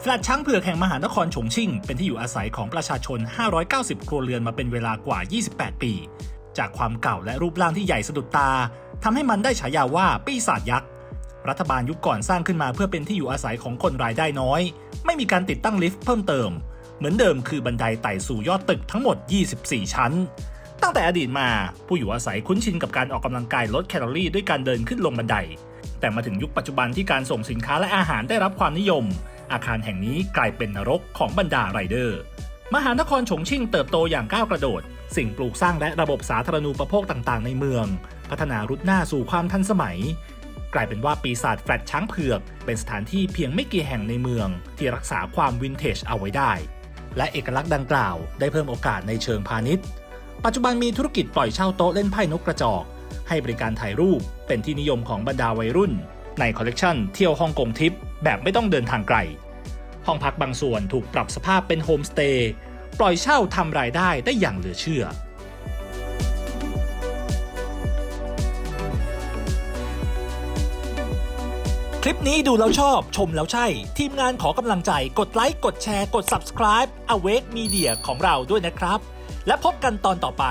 แฟลตช้างเผือกแห่งมหานครฉงชิ่ง เป็นที่อยู่อาศัยของประชาชน 590 ครัวเรือนมาเป็นเวลากว่า 28 ปี จากความเก่าและรูปร่างที่ใหญ่สะดุดตาทำให้มันได้ฉายาว่าปีศาจยักษ์ รัฐบาลยุคก่อนสร้างขึ้นมาเพื่อเป็นที่อยู่อาศัยของคนรายได้น้อย ไม่มีการติดตั้งลิฟต์เพิ่มเติม เหมือนเดิมคือบันไดไต่สู่ยอดตึกทั้งหมด 24 ชั้น ตั้งแต่อดีตมาผู้อยู่อาศัยคุ้นชินกับการออกกำลังกายลดแคลอรี่ด้วยการเดินขึ้นลงบันได แต่มาถึงยุคปัจจุบันที่การส่งสินค้าและอาหารได้รับความนิยม อาคารแห่งนี้กลายเป็นนรกของบรรดาไรเดอร์ มหานครฉงชิ่งเติบโตอย่างก้าวกระโดด สิ่งปลูกสร้างและระบบสาธารณูปโภคต่างๆ ในเมือง พัฒนารุดหน้าสู่ความทันสมัย กลายเป็นว่าปีศาจแฟลตช้างเผือก เป็นสถานที่เพียงไม่กี่แห่งในเมือง ที่รักษาความวินเทจเอาไว้ได้ และเอกลักษณ์ดังกล่าว ได้เพิ่มโอกาสในเชิงพาณิชย์ ปัจจุบันมีธุรกิจปล่อยเช่าโต๊ะเล่นไพ่นกกระจอก ให้บริการถ่ายรูปเป็นที่นิยมของบรรดาวัยรุ่น ในคอลเลกชันเที่ยวฮ่องกงทิป แบบไม่ต้องเดินทางไกล ห้องพักบางส่วนถูกปรับสภาพเป็นโฮมสเตย์ปล่อยเช่าทำรายได้ได้อย่างเหลือเชื่อ คลิปนี้ดูแล้วชอบชมแล้วใช่ ทีมงานขอกำลังใจกดไลค์ กดแชร์ กด subscribe Awake Media ของเราด้วยนะครับ และพบกันตอนต่อไป